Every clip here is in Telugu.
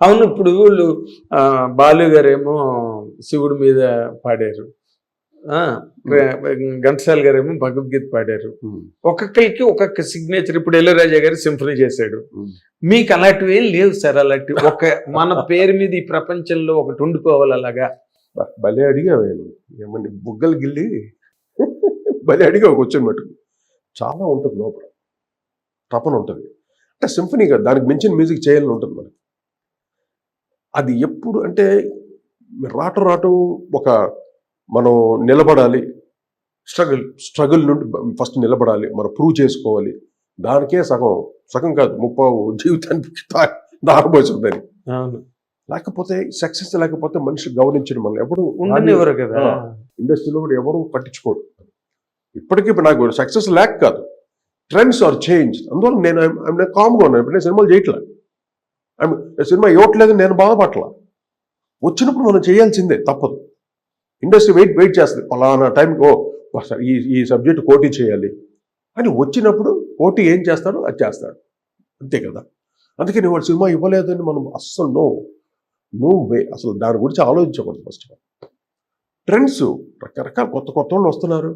అవును ఇప్పుడు వీళ్ళు బాలు గారేమో శివుడి మీద పాడారు. ఘంటసాల గారేమో భగవద్గీత పాడారు. ఒక్కొక్కరికి ఒక్కొక్క సిగ్నేచర్ ఇప్పుడు ఇళయరాజా గారు సింఫనీ చేశాడు. మీకు అలాంటివి ఏం లేవు సార్ అలాంటి ఒక మన పేరు మీద ఈ ప్రపంచంలో ఒకటి ఉండిపోవాలి అలాగా. భలే అడిగావు ఏమని బుగ్గలు గిల్లి భలే అడిగావు క్వశ్చన్ మటుకు. చాలా ఉంటుంది లోపల. తపన ఉంటుంది. అంటే సింఫనీ కాదు దానికి మించిన మ్యూజిక్ చేయాలని ఉంటుంది మనకి. అది ఎప్పుడు అంటే రాటు రాటు ఒక మనం నిలబడాలి. స్ట్రగుల్ స్ట్రగుల్ నుండి ఫస్ట్ నిలబడాలి. మనం ప్రూవ్ చేసుకోవాలి. దానికే సగం సగం కాదు ముప్పావు జీవితానికి దా- దారబోతుంది దాన్ని అవును. లేకపోతే సక్సెస్ లేకపోతే మనిషి గౌరవించడం మనం ఎప్పుడు ఉండనివ్వరు కదా. ఇండస్ట్రీలో కూడా ఎవరు పట్టించుకోడు ఇప్పటికీ నాకు సక్సెస్ లేక కాదు. ట్రెండ్స్ ఆర్ చేంజ్ అందువల్ల నేను కామ్గా ఉన్నాను. ఇప్పుడు నేను సినిమాలు చేయట్లే. I'm- సినిమా ఇవ్వట్లేదు నేను బాధపడట్ల. వచ్చినప్పుడు మనం చేయాల్సిందే తప్పదు. ఇండస్ట్రీ వెయిట్ వెయిట్ చేస్తుంది. పలానా టైంకి ఓ ఈ ఈ సబ్జెక్ట్ పోటీ చేయాలి. అని వచ్చినప్పుడు పోటీ ఏం చేస్తాడో అది చేస్తాడు. అంతే కదా. అందుకని వాడు సినిమా ఇవ్వలేదని మనం అస్సలు నో నో వే అసలు దాని గురించి ఆలోచించకూడదు ఫస్ట్ ఆఫ్ ఆల్ ట్రెండ్స్ రకరకాల కొత్త కొత్త వాళ్ళు వస్తున్నారు.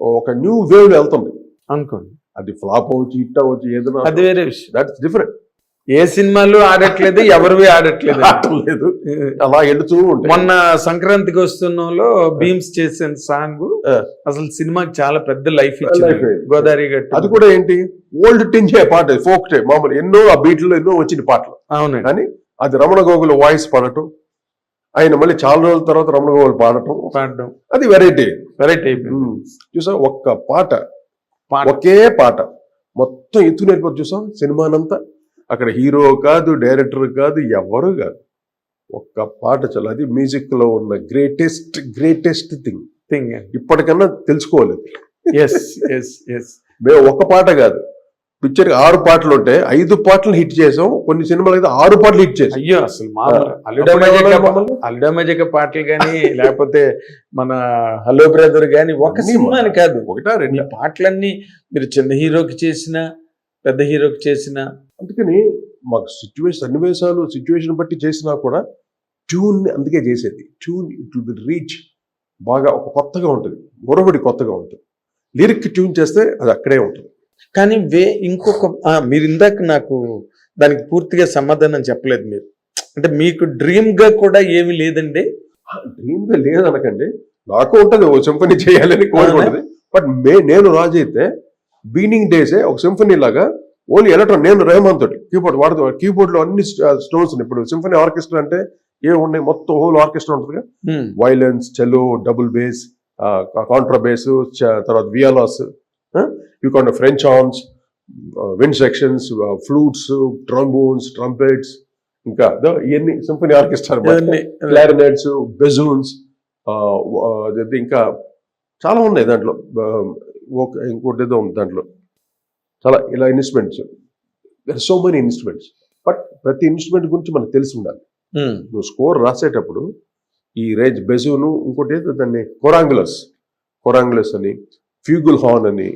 ఒక న్యూ వేవ్ వెళ్తుంది. అనుకోండి. అది ఫ్లాప్ అవ్వచ్చు హిట్ అవ్వచ్చు ఏదైనా అది వేరే విషయం. దట్స్ డిఫరెంట్ ఏ సినిమాలు ఆడట్లేదు ఎవరివి ఆడట్లేదు. లేదు అలా వెళుతూ మొన్న సంక్రాంతికి వస్తున్నలో భీమ్స్ చేసిన సాంగ్. అసలు సినిమాకి చాలా పెద్ద లైఫ్ ఇచ్చింది. గోదావరి గట్టు అది కూడా ఏంటి? ఓల్డ్ టించే పాట ఫోక్ మామూలు ఎన్నో ఆ బీట్లో ఎన్నో వచ్చిన పాటలు. అవునండి. కానీ అది రమణ గోగుల వాయిస్ పాడటం ఆయన మళ్ళీ చాలా రోజుల తర్వాత రమణ గోగులు పాడటం. పాడడం. అది వెరైటీ. వెరైటీ చూసా ఒక్క పాట. ఒకే పాట. మొత్తం ఎత్తు నేర్పొచ్చు చూసాం సినిమానంతా. అక్కడ హీరో కాదు డైరెక్టర్ కాదు ఎవరు కాదు. ఒక్క పాట చాలు. అది మ్యూజిక్లో ఉన్న గ్రేటెస్ట్ గ్రేటెస్ట్ థింగ్. థింగ్ ఇప్పటికన్నా తెలుసుకోవాలి ఎస్ ఎస్ ఎస్ మేము ఒక్క పాట కాదు. పిక్చర్ ఆరు పాటలు ఉంటే ఐదు పాటలు హిట్ చేసాం. కొన్ని సినిమాలు అయితే ఆరు పాటలు హిట్ చేసాం. అయ్యో అసలు మామూలు. ఆ. అల్లుడా అప్పుడు మజాక ఎవరు మమ్మల్ని? అల్లుడా మజాక పాటలు కానీ లేకపోతే మన హలో బ్రదర్ కానీ ఒక సినిమాని కాదు. ఒకటా రెండు? పాటలన్నీ మీరు చిన్న హీరోకి చేసిన పెద్ద హీరోకి చేసిన అందుకని మాకు సిచ్యువేషన్ సన్నివేశాలు సిచ్యువేషన్ బట్టి చేసినా కూడా ట్యూన్ అందుకే చేసేది. Tune it will be reach. బాగా ఒక కొత్తగా ఉంటుంది. గొరవడి కొత్తగా ఉంటుంది. లిరిక్ ట్యూన్ చేస్తే అది అక్కడే ఉంటుంది. కానీ వే ఇంకొక మీరు ఇందాక నాకు దానికి పూర్తిగా సమాధానం చెప్పలేదు మీరు. అంటే మీకు డ్రీమ్గా కూడా ఏమీ లేదండి? డ్రీమ్గా లేదనకండి. నాకు ఉంటుంది ఓ సింఫనీ చేయాలని కోరుకుంటుంది. బట్ మే నేను రాజు అయితే బీనింగ్ డేసే ఒక సింఫనీ లాగా ఓన్లీ ఎలక్ట్రాన్ నేను రెహమాన్ తోటి కీబోర్డ్ వాడుతూ కీబోర్డ్లో అన్ని స్టోన్స్ ఉన్నాయి. ఇప్పుడు సింఫనీ ఆర్కెస్ట్రా అంటే ఏ ఉన్నాయి? మొత్తం హోల్ ఆర్కెస్ట్రా ఉంటుంది హ్మ్. Violence cello double bass Contra base తర్వాత violas you can French horns wind sections flutes trombones trumpets ఇంకా ఇవన్నీ సింఫనీ ఆర్కెస్ట్రా క్లారినెట్స్ బెజూన్స్ ఇంకా చాలా ఉన్నాయి దాంట్లో. ఒక ఇంకోటి ఏదో ఉంది దాంట్లో. చాలా ఇలా instruments. So many instruments but ప్రతి ఇన్స్ట్రుమెంట్ గురించి మనకు తెలిసి ఉండాలి. హ్మ్. నువ్వు స్కోర్ రాసేటప్పుడు ఈ రేంజ్ బెజూను ఇంకోటి ఏదో దాన్ని కొరాంగులస్. కొరాంగులస్ అని ఫ్యూగుల్ హార్న్ అని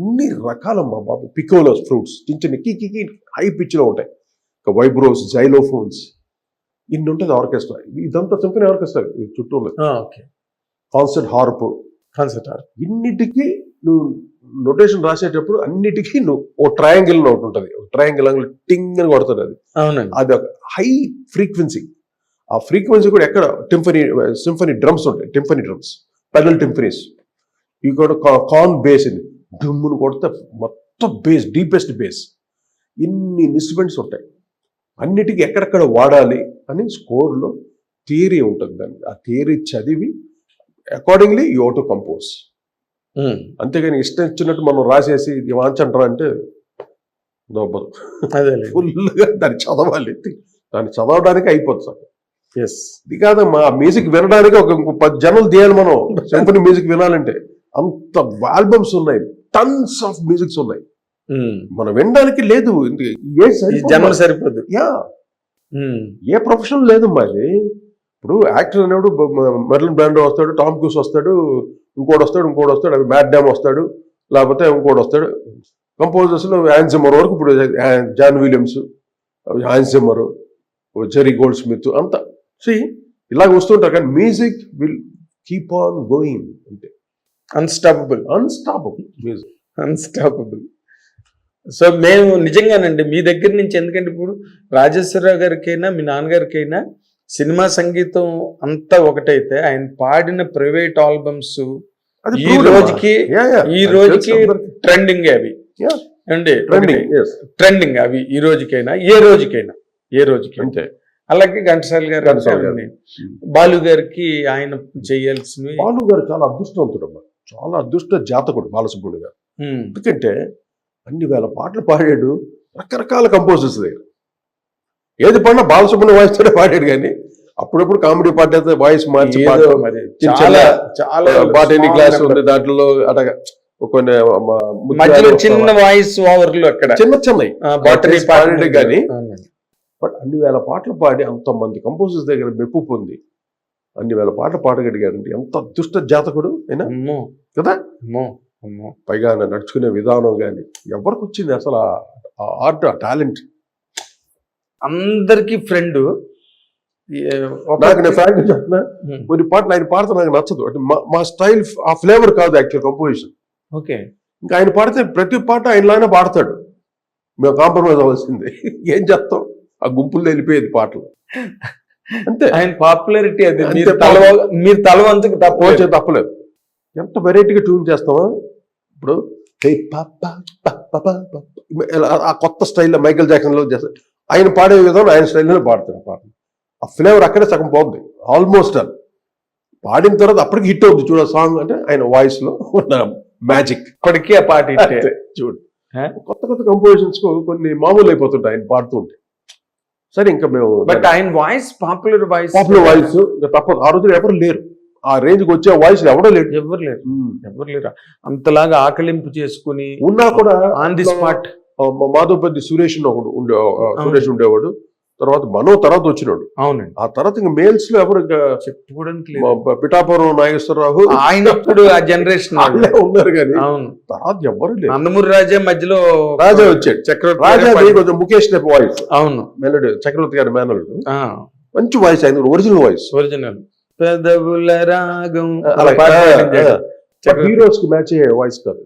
ఇన్ని రకాల మా బాబు పికోలస్ ఫ్రూట్స్ చిన్న చిన్న కి కి హై పిచ్లో ఉంటాయి. ఇంకా వైబ్రోస్ జైలోఫోన్స్ ఇన్ని ఉంటుంది ఆర్కెస్ట్రా. ఇదంతా సింఫనీ ఆర్కెస్ట్రా చుట్టూ ఓకే కాన్సర్ట్ హార్ప్ హాల్. ఇన్నిటికీ నువ్వు నొటేషన్ రాసేటప్పుడు అన్నిటికీ నువ్వు ఓ ట్రయాంగిల్ ఒకటి ఉంటుంది. ట్రయాంగిల్ అంగిల్ టింగ్ అని కొడుతుంది అది. అవునండి. అది ఒక హై ఫ్రీక్వెన్సీ. ఆ ఫ్రీక్వెన్సీ కూడా ఎక్కడ? టింఫనీ సింఫనీ డ్రమ్స్ ఉంటాయి. Timpani drums. Pedal timpanis. ఇవి కూడా కాన్ బేస్ ఇది. డుమ్మును కొడితే మొత్తం బేస్ డీపెస్ట్ బేస్. ఇన్ని ఇన్స్ట్రుమెంట్స్ ఉంటాయి. అన్నిటికీ ఎక్కడెక్కడ వాడాలి అని స్కోర్లో థియరీ ఉంటుంది దాన్ని ఆ థియరీ చదివి అకార్డింగ్లీ యూ టు కంపోజ్. అంతేగాని ఇష్టం ఇచ్చినట్టు మనం రాసేసి ఇది వాంచంటారా అంటే దొబ్బదు ఫుల్గా దాన్ని చదవాలి. దాన్ని చదవడానికి అయిపోతుంది సార్. ఎస్ ఇది కాదమ్మా మ్యూజిక్ వినడానికి ఒక పది జనాలు తీయాలి మనం. సింఫనీ మ్యూజిక్ వినాలంటే అంత ఆల్బమ్స్ ఉన్నాయి. టన్స్ ఆఫ్ మ్యూజిక్స్ ఉన్నాయి. మనం వినడానికి లేదు. ఏ ఈ సరిపోదు. యా. హ్మ్. ఏ ప్రొఫెషన్ లేదు మరి ఇప్పుడు యాక్టర్ అనేవాడు మెర్లిన్ బ్రాండో వస్తాడు టామ్ క్రూస్ వస్తాడు ఇంకోటి వస్తాడు ఇంకోటి వస్తాడు అది మ్యాట్ డ్యామ్ వస్తాడు లేకపోతే ఇంకోటి వస్తాడు. కంపోజర్స్లో హ్యాన్ సిమ్మర్ వరకు ఇప్పుడు John Williams Hans Zimmer Jerry Goldsmith అంతా. సి ఇలాగ వస్తుంటారు కానీ music will keep on going అంటే unstoppable unstoppable music unstoppable so మేము నిజంగానండి మీ దగ్గర నుంచి ఎందుకంటే ఇప్పుడు రాజేశ్వరరావు గారికైనా మీ నాన్నగారికైనా సినిమా సంగీతం అంతా ఒకటైతే ఆయన పాడిన ప్రైవేట్ ఆల్బమ్స్ ఈ రోజుకి ఈ రోజుకి ట్రెండింగ్ అవి. అండి ట్రెండింగ్ అవి ఈ రోజుకైనా ఏ రోజుకైనా ఏ రోజుకైనా. అంతే. అలాగే ఘంటసాల గారు. అంతే. బాలు గారికి ఆయన చేయాల్సినవి బాలు గారు చాలా అదృష్టవంతుడు అమ్మా చాలా అదృష్ట జాతకుడు బాలసుబ్రహ్మణ్య గారు. ఉమ్, ఎందుకంటే అన్ని వేల పాటలు పాడాడు రకరకాల కంపోజర్స్ దగ్గర ఏది పాడినా బాలసుబ్రహ్మణ్య వాయిస్ తోనే పాడాడు కానీ అప్పుడప్పుడు కామెడీ పాట అయితే వాయిస్ మార్చి చాలా చాలా బాటనీ క్లాస్. ఉంది దాంట్లో అటగా కొన్ని మధ్యలో? చిన్న వాయిస్ ఓవర్లు అక్కడ. చిన్న చిన్నవి. బాటనీ పాడాడు కానీ బట్ అన్ని వేల పాటలు పాడి అంతమంది కంపోజర్స్ దగ్గర మెప్పు పొంది అన్ని వేల పాటలు పాడగలిగారంటే ఎంత అదృష్ట జాతకుడు అయినా? కదా? పైగా నడుచుకునే విధానం కానీ ఎవరికి వచ్చింది అసలు ఆ ఆర్ట్ ఆ టాలెంట్ అందరికి ఫ్రెండ్ నాకు నేను ఫ్రాంక్ చెప్పిన కొన్ని పాటలు ఆయన పాడితే నాకు నచ్చదు. అంటే మా- మా స్టైల్ ఆ ఫ్లేవర్ కాదు యాక్చువల్ కంపోజిషన్ ఓకే. ఇంకా ఆయన పాడితే ప్రతి పాట ఆయనలానే పాడతాడు. మేము కాంప్రమైజ్ అవ్వాల్సిందే. ఏం చేస్తాం? ఆ గుంపుల్లో వెళ్ళిపోయేది పాటలు. అంతే. ఆయన పాపులారిటీ అది. మీరు తల మీరు తల వంచకు తప్ప పోచే తప్పలేదు. ఎంత వెరైటీగా ట్యూన్ చేస్తామా? ఇప్పుడు ఆ కొత్త స్టైల్లో మైకేల్ జాక్సన్లో చేస్తారు ఆయన పాడే విధానం ఆయన స్టైల్లోనే పాడతాడు పాట. ఆ ఫ్లేవర్ అక్కడే సగం పోతుంది ఆల్మోస్ట్ అది పాడిన తర్వాత అప్పటికి హిట్ అవుతుంది చూడ సాంగ్ అంటే ఆయన వాయిస్లో ఉన్న మ్యాజిక్ ఇప్పటికీ ఆ పాట. చూడు? కొత్త కొత్త కంపోజిషన్స్ కొన్ని మామూలు అయిపోతుంటాయి. ఆయన పాడుతుంటే సరే ఇంకా మేము బట్ ఆయన voice popular voice popular voice తప్పదు. ఆ రోజున ఎవరు లేరు. ఆ రేంజ్కి వచ్చే వాయిస్ ఎవడో లేడు ఎవరు లేరు. ఎవరు లేరు? అంతలాగా ఆకలింపు చేసుకుని ఉన్నా కూడా on the spot Madhavapeddi Suresh ఒకడు ఉండే సురేష్ ఉండేవాడు. తర్వాత మనో తర్వాత వచ్చినాడు. అవునండి. ఆ తర్వాత ఇంకా మేల్స్లో ఎవరు చెప్పుకోవడానికి లేదు. పిఠాపురం నాగేశ్వరరావు ఆయన అప్పుడు ఆ జనరేషన్ ఉన్నారు కానీ అవును. తర్వాత ఎవరు లేరు. నందమూరి రాజా మధ్యలో రాజా వచ్చాడు. చక్రవర్తి రాజా కొంచెం ముఖేష్ టైప్ వాయిస్ అవును. మెలడీ చక్రవర్తి గారి మేనల్డ్ మంచి వాయిస్ ఆయన ఒరిజినల్ వాయిస్ ఒరిజినల్ పెదవుల రాగం. అలా. హీరోస్కి మ్యాచ్ అయ్యే వాయిస్ కాదు.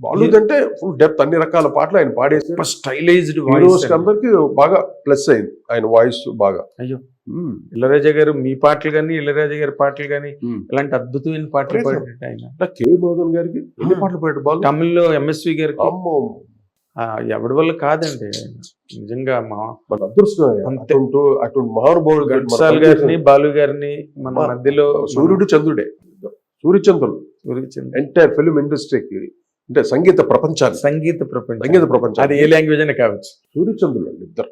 బాలీవుడ్ అంటే ఫుల్ డెప్త్ అన్ని రకాల పాటలు ఆయన పాడేసి స్టైలైజ్డ్ హీరోస్ అందరికి బాగా ప్లస్ అయింది ఆయన వాయిస్ బాగా. అయ్యో. ఉమ్, ఇళరాజా గారు మీ పాటలు కానీ ఇళరాజా గారి పాటలు కానీ. ఇలాంటి అద్భుతమైన పాటలు పాడాడు ఆయన. అంటే కే మోదన్ గారికి ఎన్ని. పాటలు పాడాడు బాలు? తమిళ్ళో ఎంఎస్వి గారికి అమ్మో. ఎవడి వల్ల కాదండి. నిజంగా మా అదృష్టం. అటువంటి మహానుభావుడు ఘంటసాల్ గారిని బాలు గారిని మన మధ్యలో సూర్యుడు చంద్రుడే. సూర్యచంద్రుడు. ఎంటైర్ ఫిల్మ్ ఇండస్ట్రీకి అంటే సంగీత ప్రపంచానికి సంగీత ప్రపంచం సంగీత ప్రపంచం అది ఏ లాంగ్వేజ్ అయినా కావచ్చు. సూర్యచంద్రుడు అండి ఇద్దరు.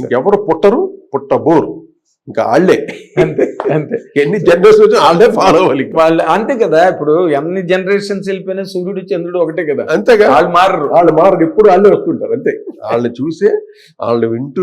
ఇంకెవరు పుట్టరు పుట్టబోరు. ఇంకా వాళ్ళే అంతే అంతే. ఎన్ని జనరేషన్ వచ్చినా వాళ్ళే ఫాలో అవ్వాలి. వాళ్ళు అంతే కదా ఇప్పుడు ఎన్ని జనరేషన్స్ వెళ్ళిపోయినా సూర్యుడు చంద్రుడు ఒకటే కదా. అంతేగా. వాళ్ళు మారరు. వాళ్ళు మారు ఎప్పుడు వాళ్ళే వస్తుంటారు అంతే. వాళ్ళని చూసే వాళ్ళని వింటూ